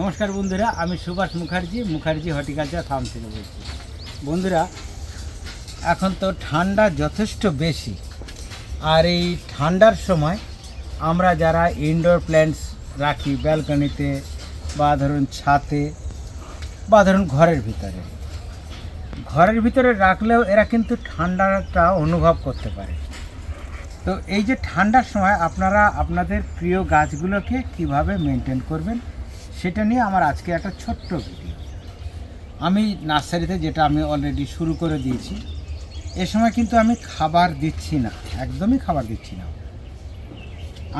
নমস্কার বন্ধুরা, আমি সুভাষ মুখার্জি মুখার্জি হর্টিকালচার ফার্ম থেকে বলছি। বন্ধুরা, এখন তো ঠান্ডা যথেষ্ট বেশি। আর এই ঠান্ডার সময় আমরা যারা ইনডোর প্ল্যান্টস রাখি ব্যালকনিতে বা ধরুন ছাতে বা ধরুন ঘরের ভিতরে ঘরের ভিতরে রাখলেও এরা কিন্তু ঠান্ডাটা অনুভব করতে পারে। তো এই যে ঠান্ডার সময় আপনারা আপনাদের প্রিয় গাছগুলোকে কীভাবে মেনটেন করবেন? সেটা নিয়ে আমার আজকে একটা ছোট্ট ভিডিও আমি নার্সারিতে যেটা আমি অলরেডি শুরু করে দিয়েছি, এ সময় কিন্তু আমি খাবার দিচ্ছি না, একদমই খাবার দিচ্ছি না।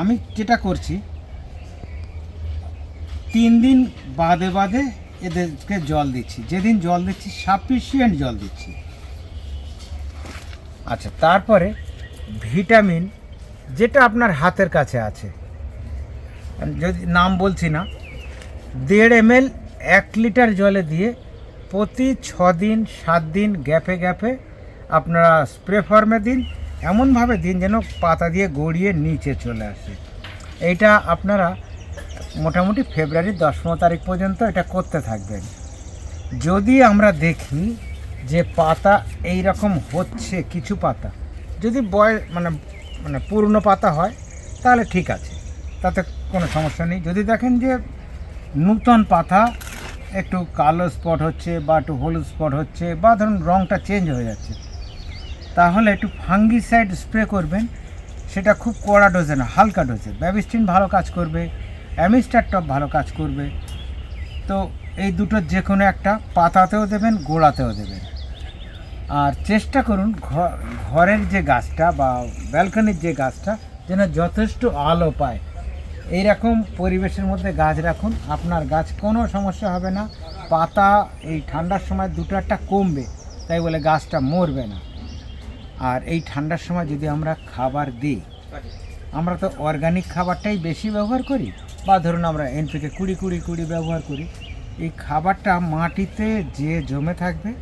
আমি যেটা করছি, তিন দিন বাদে বাদে এদেরকে জল দিচ্ছি। যেদিন জল দিচ্ছি সাফিসিয়েন্ট জল দিচ্ছি। আচ্ছা তারপরে ভিটামিন যেটা আপনার হাতের কাছে আছে যদি নাম বলছি না দেড় এম এল এক লিটার জলে দিয়ে প্রতি ছ দিন সাত দিন গ্যাপে গ্যাপে আপনারা স্প্রে ফর্মে দিন। এমনভাবে দিন যেন পাতা দিয়ে গড়িয়ে নিচে চলে আসে। এইটা আপনারা মোটামুটি ফেব্রুয়ারির দশ পনেরো তারিখ পর্যন্ত এটা করতে থাকবেন। যদি আমরা দেখি যে পাতা এই রকম হচ্ছে, কিছু পাতা, যদি বয় মানে মানে পুরনো পাতা হয়, তাহলে ঠিক আছে, তাতে কোনো সমস্যা নেই। যদি দেখেন যে নূতন পাতা একটু কালো স্পট হচ্ছে বা একটু হলুদ স্পট হচ্ছে বা ধরুন রঙটা চেঞ্জ হয়ে যাচ্ছে। তাহলে একটু ফাঙ্গিসাইড স্প্রে করবেন, সেটা খুব কড়া ডোজে না, হালকা ডোজে ব্যাবিস্টিন ভালো কাজ করবে অ্যামিস্টার টপ ভালো কাজ করবে। তো এই দুটোর যে কোনো একটা পাতাতেও দেবেন, গোড়াতেও দেবেন। আর চেষ্টা করুন ঘরের যে গাছটা বা ব্যালকনির যে গাছটা যেন যথেষ্ট আলো পায়। এইরকম পরিবেশের মধ্যে গাছ রাখুন। আপনার গাছ কোনো সমস্যা হবে না। পাতা এই ঠান্ডার সময় দুটো একটা কমবে, তাই বলে গাছটা মরবে না। আর এই ঠান্ডার সময় যদি আমরা খাবার দিই, আমরা তো অর্গানিক খাবারটাই বেশি ব্যবহার করি। বা ধরুন আমরা এনপিকে কুড়ি কুড়ি কুড়ি ব্যবহার করি। এই খাবারটা মাটিতে যে জমে থাকবে,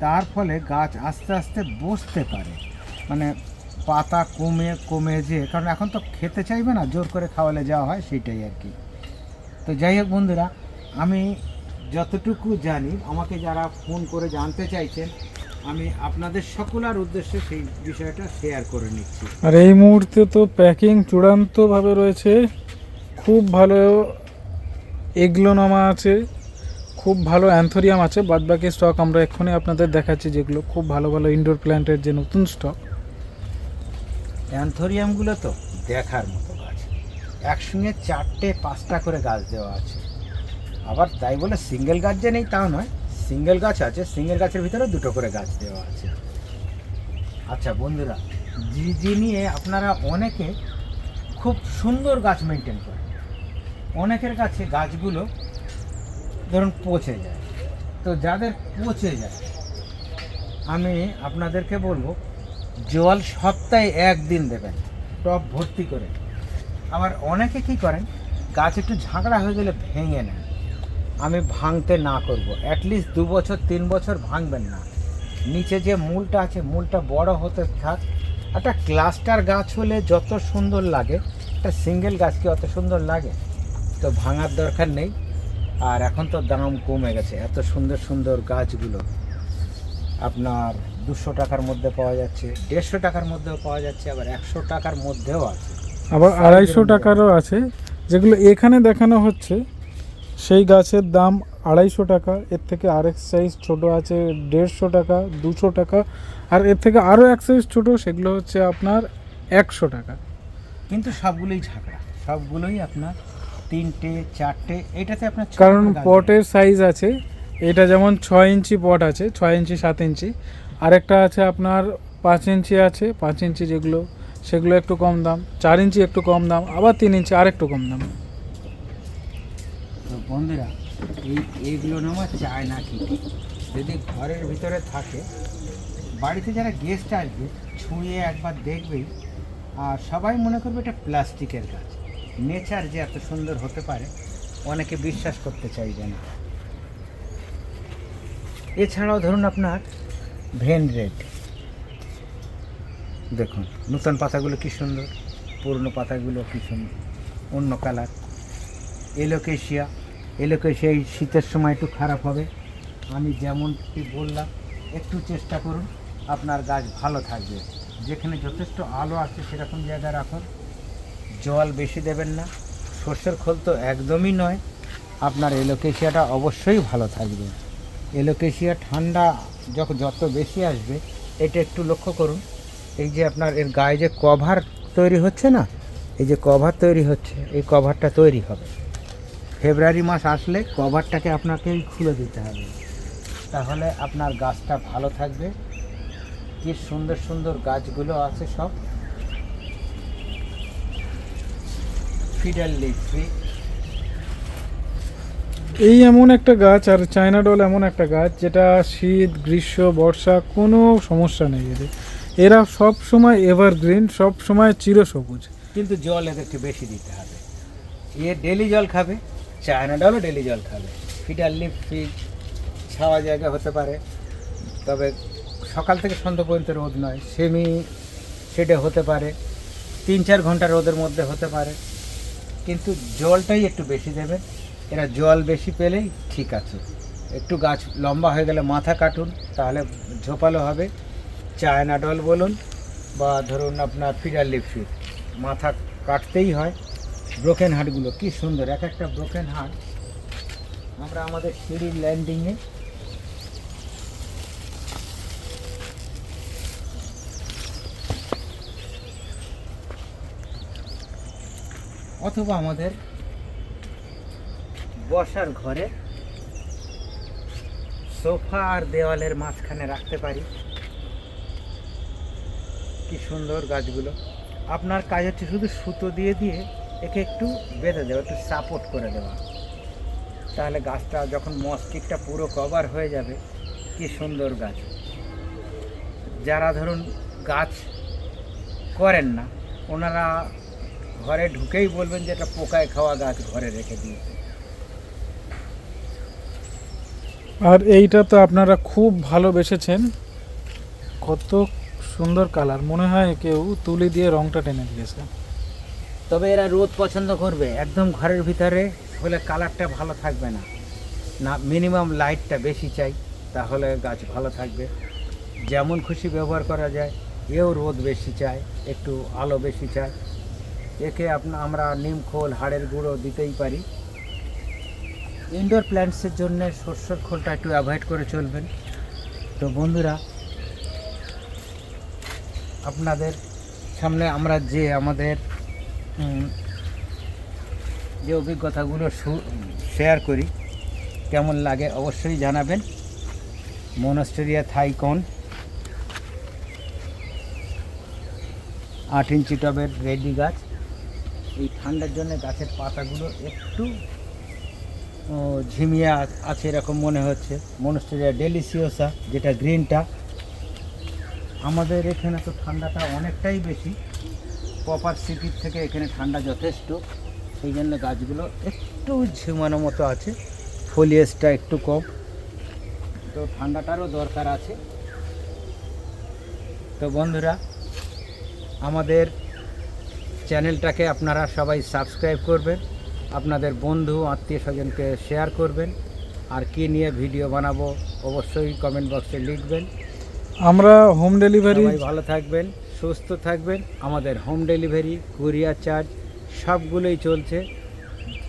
তার ফলে গাছ আস্তে আস্তে বসতে পারে। মানে পাতা কমে কমে যে, কারণ এখন তো খেতে চাইবে না, জোর করে খাওয়ালে যাওয়া হয়, সেইটাই আর কি। তো যাই হোক বন্ধুরা, আমি যতটুকু জানি, আমাকে যারা ফোন করে জানতে চাইছেন, আমি আপনাদের সকলার উদ্দেশ্যে সেই বিষয়টা শেয়ার করে নিচ্ছি। আর এই মুহূর্তে তো প্যাকিং চূড়ান্তভাবে রয়েছে, খুব ভালো এগলোনামা আছে, খুব ভালো অ্যান্থোরিয়াম আছে, বাদবাকি স্টক আমরা এক্ষুনি আপনাদের দেখাচ্ছি যেগুলো খুব ভালো ভালো ইনডোর প্ল্যান্টের যে নতুন স্টক অ্যান্থোরিয়ামগুলো তো দেখার মতো গাছ। একসঙ্গে চারটে, পাঁচটা করে গাছ দেওয়া আছে। আবার তাই বলে সিঙ্গেল গাছ যে নেই তাও নয় সিঙ্গেল গাছ আছে সিঙ্গেল গাছের ভিতরে দুটো করে গাছ দেওয়া আছে। আচ্ছা বন্ধুরা, জি নিয়ে আপনারা অনেকে খুব সুন্দর গাছ মেনটেন করেন। অনেকের কাছে গাছগুলো ধরুন পচে যায়। তো যাদের পচে যায়, আমি আপনাদেরকে বলব জল সপ্তাহে একদিন দেবেন টপ ভর্তি করে। আবার অনেকে কি করেন, গাছ একটু ঝাঁকড়া হয়ে গেলে ভেঙে নেন। আমি ভাঙতে না করব অ্যাটলিস্ট দু বছর, তিন বছর ভাঙবেন না। নিচে যে মূলটা আছে, মূলটা বড় হতে থাক। একটা ক্লাস্টার গাছ হলে যত সুন্দর লাগে, একটা সিঙ্গেল গাছ কি অত সুন্দর লাগে? তো ভাঙার দরকার নেই। আর এখন তো দাম কমে গেছে, এত সুন্দর সুন্দর গাছগুলো। আপনার দুশো টাকার মধ্যে পাওয়া যাচ্ছে দেড়শো টাকার মধ্যেও পাওয়া যাচ্ছে আবার একশো টাকার মধ্যেও আছে। আবার আড়াইশো টাকারও আছে। যেগুলো এখানে দেখানো হচ্ছে সেই গাছের দাম আড়াইশো টাকা এর থেকে আরেক সাইজ ছোট আছে দেড়শো টাকা দুশো টাকা আর এর থেকে আরও এক সাইজ ছোট সেগুলো হচ্ছে আপনার একশো টাকা। কিন্তু সবগুলোই ঝাঁকড়া সবগুলোই আপনার তিনটে চারটে এটাতে আপনার কারণ পটের সাইজ আছে এটা যেমন ছয় ইঞ্চি পট আছে ছয় ইঞ্চি সাত ইঞ্চি আরেকটা আছে আপনার পাঁচ ইঞ্চি আছে, পাঁচ ইঞ্চি যেগুলো, সেগুলো একটু কম দাম, চার ইঞ্চি একটু কম দাম, আবার তিন ইঞ্চি আর একটু কম দাম। বন্ধুরা, এই এইগুলো নেওয়া চায় না কি যদি ঘরের ভিতরে থাকে, বাড়িতে যারা গেস্ট আসবে, ছুঁয়ে একবার দেখবেই, আর সবাই মনে করবে এটা প্লাস্টিকের গাছ। নেচার যে এত সুন্দর হতে পারে, অনেকে বিশ্বাস করতে চাইবে না। এছাড়াও ধরুন আপনার ভেন রেড দেখুন, নতুন পাতাগুলো কি সুন্দর, পুরনো পাতাগুলো কি সুন্দর, অন্য কালার। এলোকেশিয়া এলোকে সেই শীতের সময় একটু খারাপ হবে। আমি যেমনটি বললাম, একটু চেষ্টা করুন, আপনার গাছ ভালো থাকবে। যেখানে যথেষ্ট আলো আছে, সেরকম জায়গায় রাখুন। জল বেশি দেবেন না। সর্ষের খোল তো একদমই নয়। আপনার এলোকেশিয়াটা অবশ্যই ভালো থাকবে। এলোকেশিয়া ঠান্ডা যখন যত বেশি আসবে, এটা একটু লক্ষ্য করুন। এই যে আপনার এর গায়ে যে কভার তৈরি হচ্ছে না, এই যে কভার তৈরি হচ্ছে, এই কভারটা তৈরি হবে। ফেব্রুয়ারি মাস আসলে কভারটাকে আপনাকেই খুলে দিতে হবে। তাহলে আপনার গাছটা ভালো থাকবে। কি সুন্দর সুন্দর গাছগুলো আছে সব। ফিডার লিপি এই এমন একটা গাছ আর চায়না ডল এমন একটা গাছ যেটা শীত, গ্রীষ্ম, বর্ষা কোনো সমস্যা নেই এদের। এরা সব সময় এভারগ্রিন সব সময় চিরসবুজ। কিন্তু জল এদেরকে বেশি দিতে হবে। এ ডেলি জল খাবে, চায়না ডলও ডেলি জল খাবে। ফিডার লিপ ফিড ছাওয়া জায়গা হতে পারে, তবে সকাল থেকে সন্ধ্যা পর্যন্ত রোদ নয়, সেমি সেটা হতে পারে, তিন চার ঘণ্টা রোদের মধ্যে হতে পারে। কিন্তু জলটাই একটু বেশি দেবে। এরা জল বেশি পেলেই ঠিক আছে। একটু গাছ লম্বা হয়ে গেলে মাথা কাটুন, তাহলে ঝোপালো হবে। চায়না ডল বলুন বা ধরুন আপনার ফিডার লিপ মাথা কাটতেই হয়। ব্রোকেন হাটগুলো কি সুন্দর, এক একটা ব্রোকেন হাট আমরা আমাদের সিঁড়ির ল্যান্ডিংয়ে। অথবা আমাদের বসার ঘরে সোফা আর দেওয়ালের মাঝখানে রাখতে পারি। কি সুন্দর গাছগুলো। আপনার কাজ হচ্ছে শুধু সুতো দিয়ে দিয়ে একে একটু বেঁধে দেওয়া, একটু সাপোর্ট করে দেওয়া। তাহলে গাছটা যখন মস্কিটটা পুরো কভার হয়ে যাবে, কি সুন্দর গাছ। যারা ধরুন গাছ করেন না, ওনারা ঘরে ঢুকেই বলবেন যে এটা পোকায় খাওয়া গাছ ঘরে রেখে দিয়েছে। আর এইটা তো আপনারা খুব ভালোবেসেছেন। কত সুন্দর কালার। মনে হয় কেউ তুলি দিয়ে রংটা টেনে দিয়েছে। তবে এরা রোদ পছন্দ করবে। একদম ঘরের ভিতরে হলে কালারটা ভালো থাকবে না। না মিনিমাম লাইটটা বেশি চাই, তাহলে গাছ ভালো থাকবে। যেমন খুশি ব্যবহার করা যায়, এও রোদ বেশি চায়, একটু আলো বেশি চায়। একে আপনা, আমরা নিম খোল, হাড়ের গুঁড়ো দিতেই পারি। ইনডোর প্ল্যান্টসের জন্য সর্ষের খোলটা একটু অ্যাভয়েড করে চলবেন। তো বন্ধুরা, আপনাদের সামনে আমরা যে আমাদের যে অভিজ্ঞতাগুলো শেয়ার করি, কেমন লাগে অবশ্যই জানাবেন। মনস্টেরিয়া থাইকন আট ইঞ্চি টবের রেডি গাছ। এই ঠান্ডার জন্য গাছের পাতাগুলো একটু ঝিমিয়ে আছে এরকম মনে হচ্ছে। মনস্টেরিয়া ডেলিসিওসা যেটা গ্রিনটা। আমাদের এখানে তো ঠান্ডাটা অনেকটাই বেশি। প্রপার সিটির থেকে এখানে ঠান্ডা যথেষ্ট। সেই জন্য গাছগুলো একটু ঝিমানো মতো আছে। ফলিয়েজটা একটু কম। তো ঠান্ডাটারও দরকার আছে। তো বন্ধুরা, আমাদের চ্যানেলটাকে আপনারা সবাই সাবস্ক্রাইব করবেন। আপনাদের বন্ধু আত্মীয় স্বজনকে শেয়ার করবেন। আর কি নিয়ে ভিডিও বানাবো অবশ্যই কমেন্ট বক্সে লিখবেন। আমরা হোম ডেলিভারি ভালো থাকবেন সুস্থ থাকবেন। আমাদের হোম ডেলিভারি কুরিয়ার চার্জ সবগুলোই চলছে।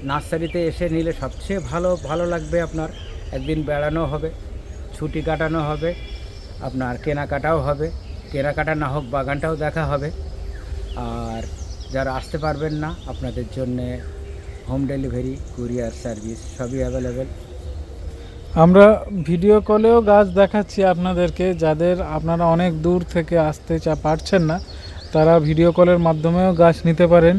নার্সারিতে এসে নিলে সবচেয়ে ভালো ভালো লাগবে আপনার। একদিন বেড়ানো হবে ছুটি কাটানো হবে আপনার কেনাকাটাও হবে। কেনাকাটা না হোক বাগানটাও দেখা হবে। আর যারা আসতে পারবেন না আপনাদের জন্যে হোম ডেলিভারি, কুরিয়ার সার্ভিস সবই অ্যাভেলেবেল। আমরা ভিডিও কলেও গাছ দেখাচ্ছি আপনাদেরকে, যাদের আপনারা অনেক দূর থেকে আসতে চা পারছেন না, তারা ভিডিও কলের মাধ্যমেও গাছ নিতে পারেন।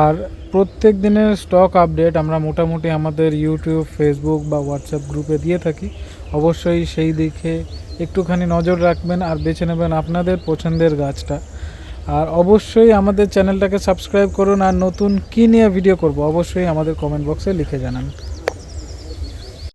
আর প্রত্যেক দিনের স্টক আপডেট আমরা মোটামুটি আমাদের ইউটিউব, ফেসবুক বা হোয়াটসঅ্যাপ গ্রুপে দিয়ে থাকি। অবশ্যই সেই দিকে একটুখানি নজর রাখবেন আর বেছে নেবেন আপনাদের পছন্দের গাছটা। আর অবশ্যই আমাদের চ্যানেলটাকে সাবস্ক্রাইব করুন আর নতুন কী নিয়ে ভিডিও করব, অবশ্যই আমাদের কমেন্ট বক্সে লিখে জানান।